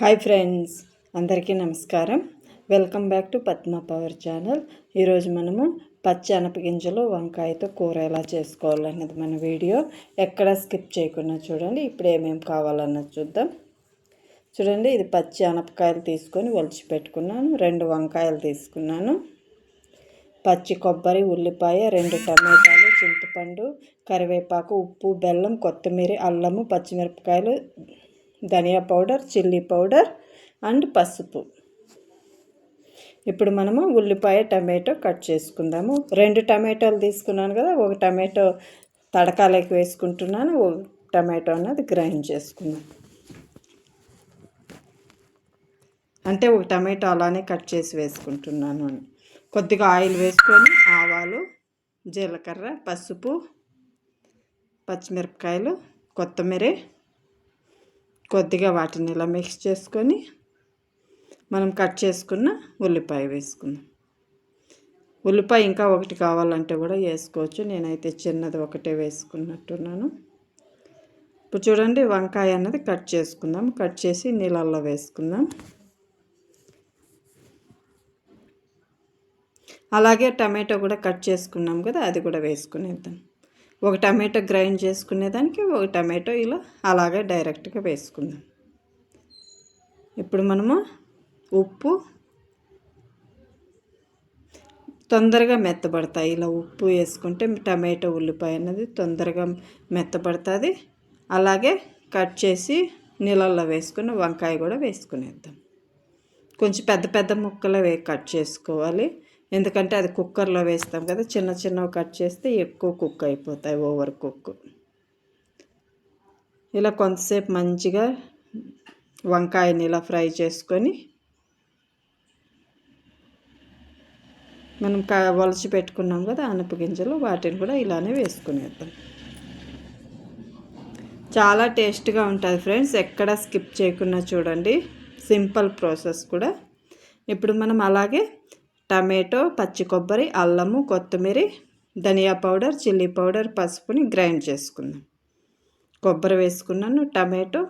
Hi friends అందరికీ నమస్కారం. Welcome back to Padma power channel. ఈరోజు మనము పచ్చి అనపగింజలు వంకాయతో కూర ఎలా చేసుకోవాలన్నది మన వీడియో. ఎక్కడ స్కిప్ చేయకుండా చూడండి ఇప్పుడు ఏమేమి కావాలన్నది చూద్దాం. చూడండి ఇది పచ్చి అనపకాయలు తీసుకొని ఒలిచి పెట్టుకున్నాను. రెండు వంకాయలు తీసుకున్నాను. పచ్చి కొబ్బరి ఉల్లిపాయ రెండు టమాటాలు చింతపండు కరివేపాకు ఉప్పు బెల్లం కొత్తిమీర అల్లము పచ్చిమిరపకాయలు ధనియా పౌడర్ చిల్లీ పౌడర్ అండ్ పసుపు. ఇప్పుడు మనము ఉల్లిపాయ టమాటో కట్ చేసుకుందాము. రెండు టమాటోలు తీసుకున్నాను కదా ఒక టమాటో తడకాలకి వేసుకుంటున్నాను ఒక టమాటో అన్నది గ్రైండ్ చేసుకున్నాను అంటే ఒక టమాటో అలానే కట్ చేసి వేసుకుంటున్నాను. కొద్దిగా ఆయిల్ వేసుకొని ఆవాలు జీలకర్ర పసుపు పచ్చిమిరపకాయలు కొత్తిమీర కొద్దిగా వాటిని ఇలా మిక్స్ చేసుకొని మనం కట్ చేసుకున్న ఉల్లిపాయ వేసుకుందాం. ఉల్లిపాయ ఇంకా ఒకటి కావాలంటే కూడా వేసుకోవచ్చు. నేనైతే చిన్నది ఒకటే వేసుకున్నట్టున్నాను. ఇప్పుడు చూడండి వంకాయ అన్నది కట్ చేసుకుందాం. కట్ చేసి నీళ్ళల్లో వేసుకుందాం. అలాగే టమాటో కూడా కట్ చేసుకున్నాం కదా అది కూడా వేసుకునేద్దాం. ఒక టమాటో గ్రైండ్ చేసుకునేదానికి ఒక టమాటో ఇలా అలాగే డైరెక్ట్గా వేసుకుందాం. ఇప్పుడు మనము ఉప్పు తొందరగా మెత్తబడతాయి. ఇలా ఉప్పు వేసుకుంటే టమాటో ఉల్లిపాయ అనేది తొందరగా మెత్తబడుతుంది. అలాగే కట్ చేసి నీళ్ళల్లో వేసుకుని వంకాయ కూడా వేసుకునేద్దాం. కొంచెం పెద్ద పెద్ద ముక్కలు కట్ చేసుకోవాలి. ఎందుకంటే అది కుక్కర్లో వేస్తాం కదా చిన్న చిన్నవి కట్ చేస్తే ఎక్కువ కుక్ అయిపోతాయి ఓవర్ కుక్. ఇలా కొంతసేపు మంచిగా వంకాయని ఇలా ఫ్రై చేసుకొని మనం క వలచి పెట్టుకున్నాం కదా అనప గింజలు వాటిని కూడా ఇలానే వేసుకునేద్దాం. చాలా టేస్ట్గా ఉంటుంది ఫ్రెండ్స్ ఎక్కడ స్కిప్ చేయకుండా చూడండి. సింపుల్ ప్రాసెస్ కూడా. ఇప్పుడు మనం అలాగే టమాటో పచ్చి కొబ్బరి అల్లము కొత్తిమీర ధనియా పౌడర్ చిల్లీ పౌడర్ పసుపుని గ్రైండ్ చేసుకుందాం. కొబ్బరి వేసుకున్నాను టమాటో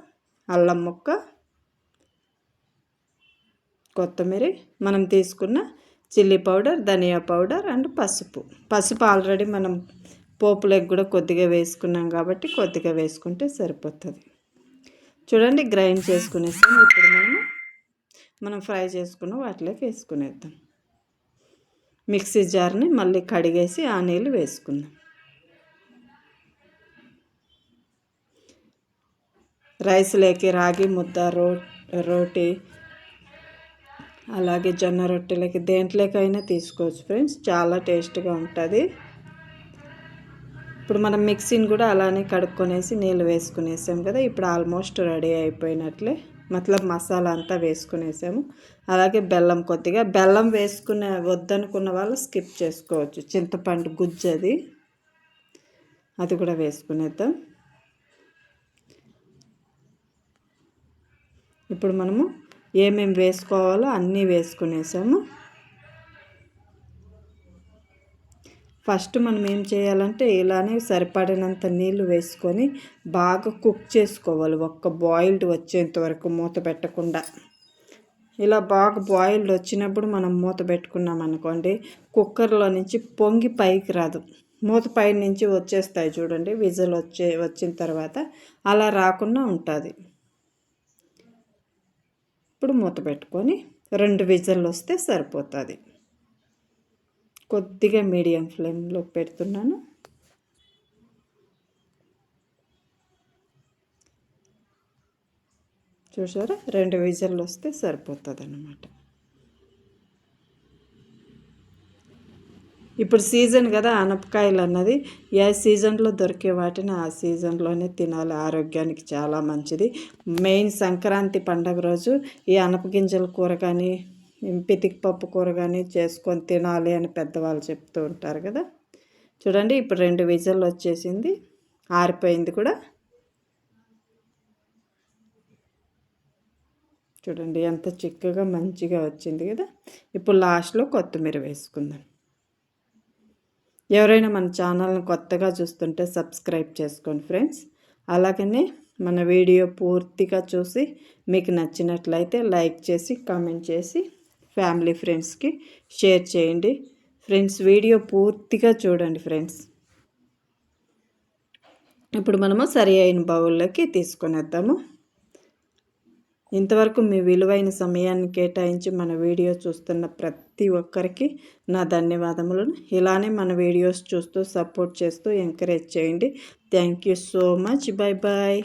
అల్లం ముక్క కొత్తిమీర. మనం తీసుకున్న చిల్లీ పౌడర్ ధనియా పౌడర్ అండ్ పసుపు. పసుపు ఆల్రెడీ మనం పోపులకు కూడా కొద్దిగా వేసుకున్నాం కాబట్టి కొద్దిగా వేసుకుంటే సరిపోతుంది. చూడండి గ్రైండ్ చేసుకునేస్తాం ఇప్పుడు మనము మనం ఫ్రై చేసుకున్న వాటిలోకి వేసుకునేద్దాం. మిక్సీ జార్ని మళ్ళీ కడిగేసి ఆ నీళ్ళు వేసుకుందాం. రైస్లోకి రాగి ముద్ద రో రోటీ అలాగే జొన్న రొట్టెలకి దేంట్లోకైనా తీసుకోవచ్చు ఫ్రెండ్స్. చాలా టేస్ట్గా ఉంటుంది. ఇప్పుడు మనం మిక్సీని కూడా అలానే కడుక్కొనేసి నీళ్ళు వేసుకునేసాం కదా ఇప్పుడు ఆల్మోస్ట్ రెడీ అయిపోయినట్లే. మతలబ్ మసాలా అంతా వేసుకునేసాము. అలాగే బెల్లం కొద్దిగా బెల్లం వేసుకునే వద్దనుకున్న వాళ్ళు స్కిప్ చేసుకోవచ్చు. చింతపండు గుజ్జు అది. అది కూడా వేసుకునేద్దాం. ఇప్పుడు మనము ఏమేమి వేసుకోవాలో అన్నీ వేసుకునేసాము. ఫస్ట్ మనం ఏం చేయాలంటే ఇలానే సరిపడినంత నీళ్ళు వేసుకొని బాగా కుక్ చేసుకోవాలి. ఒక్క బాయిల్డ్ వచ్చేంత వరకు మూత పెట్టకుండా. ఇలా బాగా బాయిల్డ్ వచ్చినప్పుడు మనం మూత పెట్టుకున్నాం అనుకోండి కుక్కర్లో నుంచి పొంగి పైకి రాదు. మూత పై నుంచి వచ్చేస్తాయి చూడండి విజిల్ వచ్చే వచ్చిన తర్వాత అలా రాకుండా ఉంటుంది. ఇప్పుడు మూత పెట్టుకొని రెండు విజిల్ వస్తే సరిపోతుంది. కొద్దిగా మీడియం ఫ్లేమ్లో పెడుతున్నాను. చూసారా? రెండు విజల్లు వస్తే సరిపోతుంది అన్నమాట ఇప్పుడు సీజన్ కదా అనపకాయలు అన్నది ఏ సీజన్లో దొరికే వాటిని ఆ సీజన్లోనే తినాలి. ఆరోగ్యానికి చాలా మంచిది. మెయిన్ సంక్రాంతి పండగ రోజు ఈ అనపగింజల కూర కానీ పితికి పప్పు కూర కానీ చేసుకొని తినాలి అని పెద్దవాళ్ళు చెప్తూ ఉంటారు కదా. చూడండి ఇప్పుడు రెండు విజల్లు వచ్చేసింది. ఆరిపోయింది కూడా. చూడండి ఎంత చిక్కగా మంచిగా వచ్చింది కదా. ఇప్పుడు లాస్ట్లో కొత్తిమీర వేసుకుందాం. ఎవరైనా మన ఛానల్ని కొత్తగా చూస్తుంటే సబ్స్క్రైబ్ చేసుకోండి ఫ్రెండ్స్. అలాగనే మన వీడియో పూర్తిగా చూసి మీకు నచ్చినట్లయితే లైక్ చేసి కామెంట్ చేసి ఫ్యామిలీ ఫ్రెండ్స్కి షేర్ చేయండి. ఫ్రెండ్స్ వీడియో పూర్తిగా చూడండి ఫ్రెండ్స్. ఇప్పుడు మనము సరి అయిన బౌల్లోకి తీసుకునేద్దాము. ఇంతవరకు మీ విలువైన సమయాన్ని కేటాయించి మన వీడియో చూస్తున్న ప్రతి ఒక్కరికి నా ధన్యవాదములు. ఇలానే మన వీడియోస్ చూస్తూ సపోర్ట్ చేస్తూ ఎంకరేజ్ చేయండి. Thank you so much. Bye bye